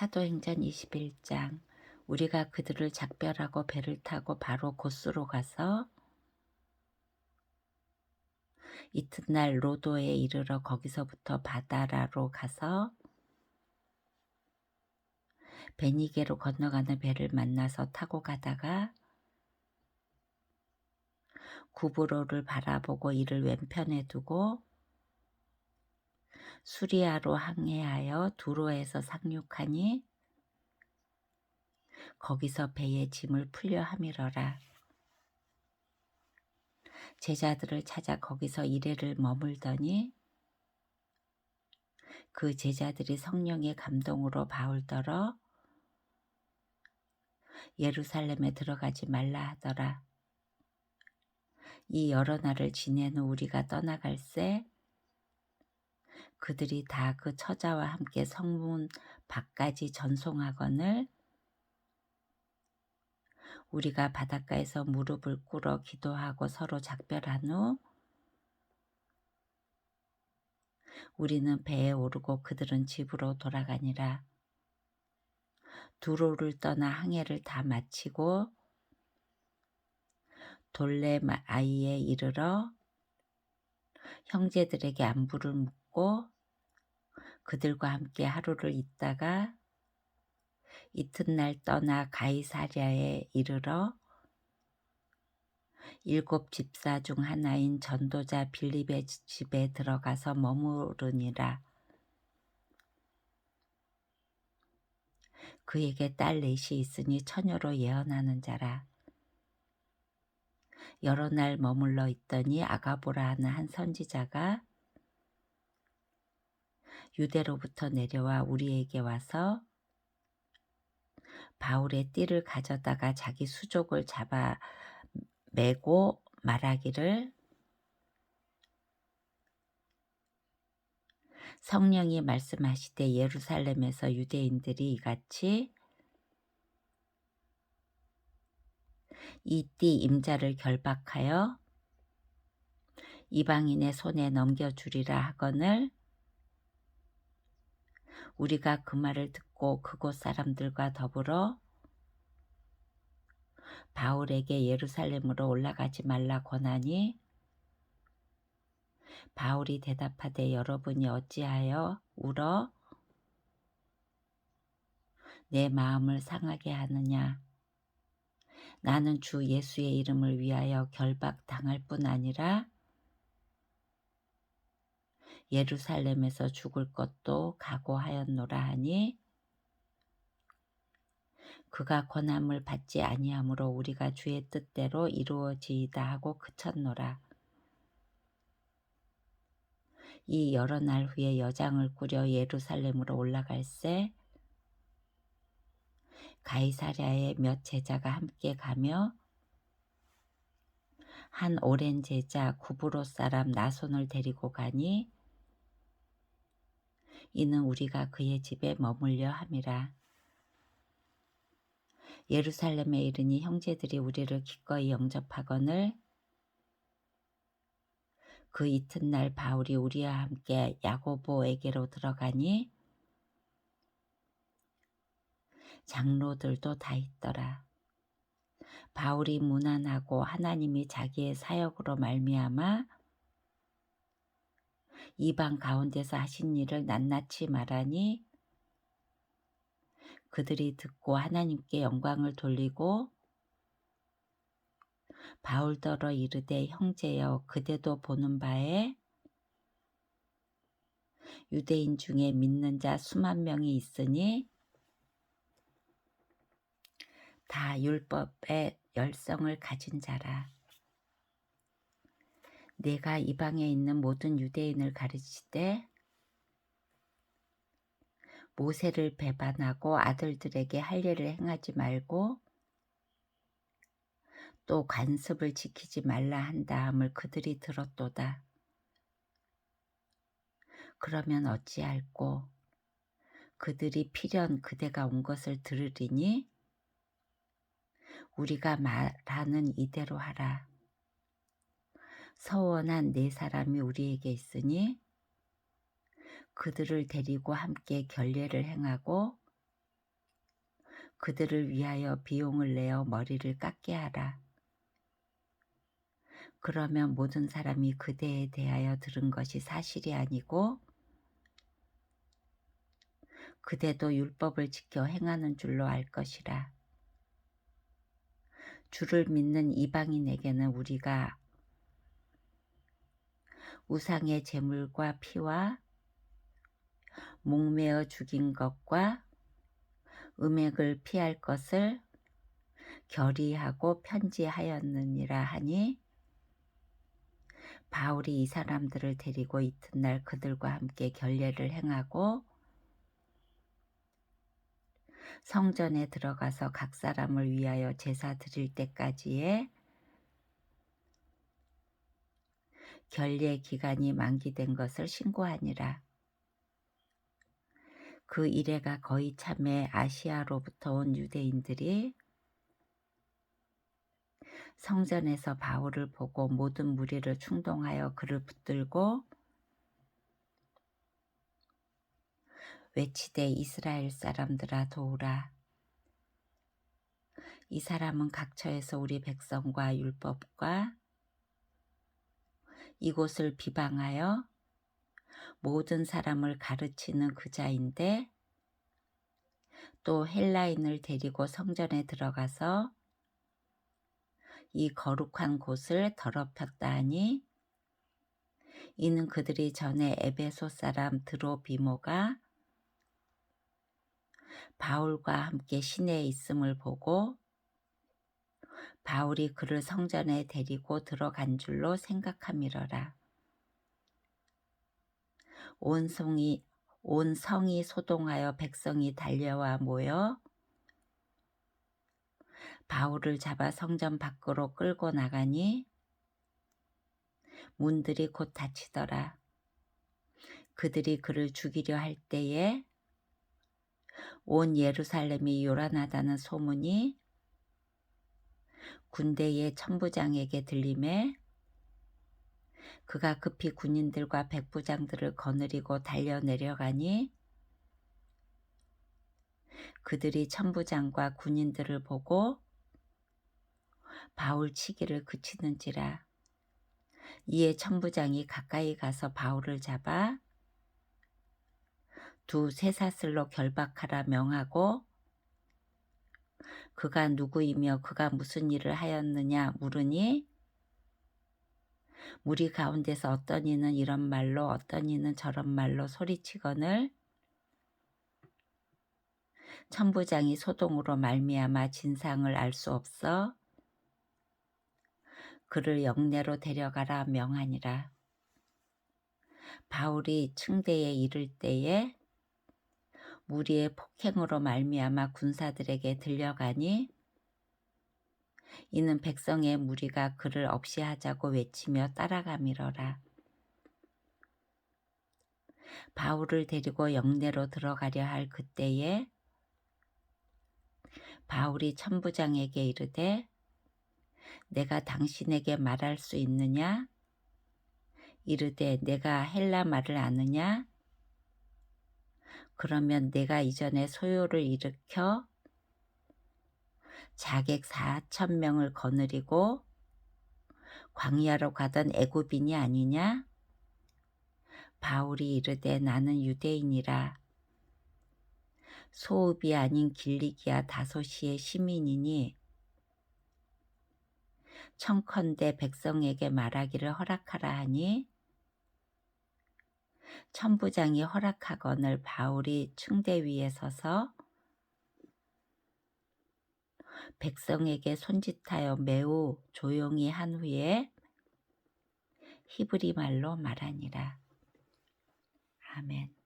사도행전 21장 우리가 그들을 작별하고 배를 타고 바로 고스로 가서 이튿날 로도에 이르러 거기서부터 바다라로 가서 베니게로 건너가는 배를 만나서 타고 가다가 구브로를 바라보고 이를 왼편에 두고 수리아로 항해하여 두로에서 상륙하니 거기서 배의 짐을 풀려 함이러라. 제자들을 찾아 거기서 이래를 머물더니 그 제자들이 성령의 감동으로 바울더러 예루살렘에 들어가지 말라 하더라. 이 여러 날을 지낸 후 우리가 떠나갈새 그들이 다 그 처자와 함께 성문 밖까지 전송하거늘 우리가 바닷가에서 무릎을 꿇어 기도하고 서로 작별한 후 우리는 배에 오르고 그들은 집으로 돌아가니라. 두로를 떠나 항해를 다 마치고 돌레 아이에 이르러 형제들에게 안부를 묻고 그들과 함께 하루를 있다가 이튿날 떠나 가이사랴에 이르러 일곱 집사 중 하나인 전도자 빌립의 집에 들어가서 머무르니라. 그에게 딸 넷이 있으니 처녀로 예언하는 자라. 여러 날 머물러 있더니 아가보라 하는 한 선지자가 유대로부터 내려와 우리에게 와서 바울의 띠를 가져다가 자기 수족을 잡아 매고 말하기를 성령이 말씀하시되 예루살렘에서 유대인들이 이같이 이 띠 임자를 결박하여 이방인의 손에 넘겨주리라 하거늘 우리가 그 말을 듣고 그곳 사람들과 더불어 바울에게 예루살렘으로 올라가지 말라 권하니 바울이 대답하되 여러분이 어찌하여 울어 내 마음을 상하게 하느냐? 나는 주 예수의 이름을 위하여 결박 당할 뿐 아니라 예루살렘에서 죽을 것도 각오하였노라 하니 그가 권함을 받지 아니하므로 우리가 주의 뜻대로 이루어지이다 하고 그쳤노라. 이 여러 날 후에 여장을 꾸려 예루살렘으로 올라갈새 가이사랴에 몇 제자가 함께 가며 한 오랜 제자 구브로 사람 나손을 데리고 가니 이는 우리가 그의 집에 머물려 함이라. 예루살렘에 이르니 형제들이 우리를 기꺼이 영접하거늘 그 이튿날 바울이 우리와 함께 야고보에게로 들어가니 장로들도 다 있더라. 바울이 무난하고 하나님이 자기의 사역으로 말미암아 이방 가운데서 하신 일을 낱낱이 말하니 그들이 듣고 하나님께 영광을 돌리고 바울더러 이르되 형제여 그대도 보는 바에 유대인 중에 믿는 자 수만 명이 있으니 다 율법의 열성을 가진 자라. 내가 이방에 있는 모든 유대인을 가르치되 모세를 배반하고 아들들에게 할례를 행하지 말고 또 관습을 지키지 말라 한 다음을 그들이 들었도다. 그러면 어찌할꼬 그들이 필연 그대가 온 것을 들으리니 우리가 말하는 이대로 하라. 서원한 네 사람이 우리에게 있으니 그들을 데리고 함께 결례를 행하고 그들을 위하여 비용을 내어 머리를 깎게 하라. 그러면 모든 사람이 그대에 대하여 들은 것이 사실이 아니고 그대도 율법을 지켜 행하는 줄로 알 것이라. 주를 믿는 이방인에게는 우리가 우상의 제물과 피와 목매어 죽인 것과 음액을 피할 것을 결의하고 편지하였느니라 하니 바울이 이 사람들을 데리고 이튿날 그들과 함께 결례를 행하고 성전에 들어가서 각 사람을 위하여 제사 드릴 때까지의 결례 기간이 만기된 것을 신고하니라. 그 이래가 거의 참에 아시아로부터 온 유대인들이 성전에서 바울을 보고 모든 무리를 충동하여 그를 붙들고 외치되 이스라엘 사람들아 도우라. 이 사람은 각처에서 우리 백성과 율법과 이곳을 비방하여 모든 사람을 가르치는 그자인데 또 헬라인을 데리고 성전에 들어가서 이 거룩한 곳을 더럽혔다 하니 이는 그들이 전에 에베소 사람 드로비모가 바울과 함께 시내에 있음을 보고 바울이 그를 성전에 데리고 들어간 줄로 생각함이러라. 온 성이 온 성이 소동하여 백성이 달려와 모여 바울을 잡아 성전 밖으로 끌고 나가니 문들이 곧 닫히더라. 그들이 그를 죽이려 할 때에 온 예루살렘이 요란하다는 소문이 군대의 천부장에게 들림에 그가 급히 군인들과 백부장들을 거느리고 달려 내려가니 그들이 천부장과 군인들을 보고 바울 치기를 그치는지라. 이에 천부장이 가까이 가서 바울을 잡아 두 쇠사슬로 결박하라 명하고 그가 누구이며 그가 무슨 일을 하였느냐 물으니 무리 가운데서 어떤 이는 이런 말로 어떤 이는 저런 말로 소리치거늘 천부장이 소동으로 말미암아 진상을 알 수 없어 그를 영내로 데려가라 명하니라. 바울이 층대에 이를 때에 무리의 폭행으로 말미암아 군사들에게 들려가니 이는 백성의 무리가 그를 없이 하자고 외치며 따라가미러라. 바울을 데리고 영내로 들어가려 할 그때에 바울이 천부장에게 이르되 내가 당신에게 말할 수 있느냐? 이르되 내가 헬라 말을 아느냐? 그러면 내가 이전에 소요를 일으켜 자객 4천 명을 거느리고 광야로 가던 애굽인이 아니냐? 바울이 이르되 나는 유대인이라 소읍이 아닌 길리기아 다소시의 시민이니 청컨대 백성에게 말하기를 허락하라 하니 천부장이 허락하거늘 바울이 충대 위에 서서 백성에게 손짓하여 매우 조용히 한 후에 히브리 말로 말하니라. 아멘.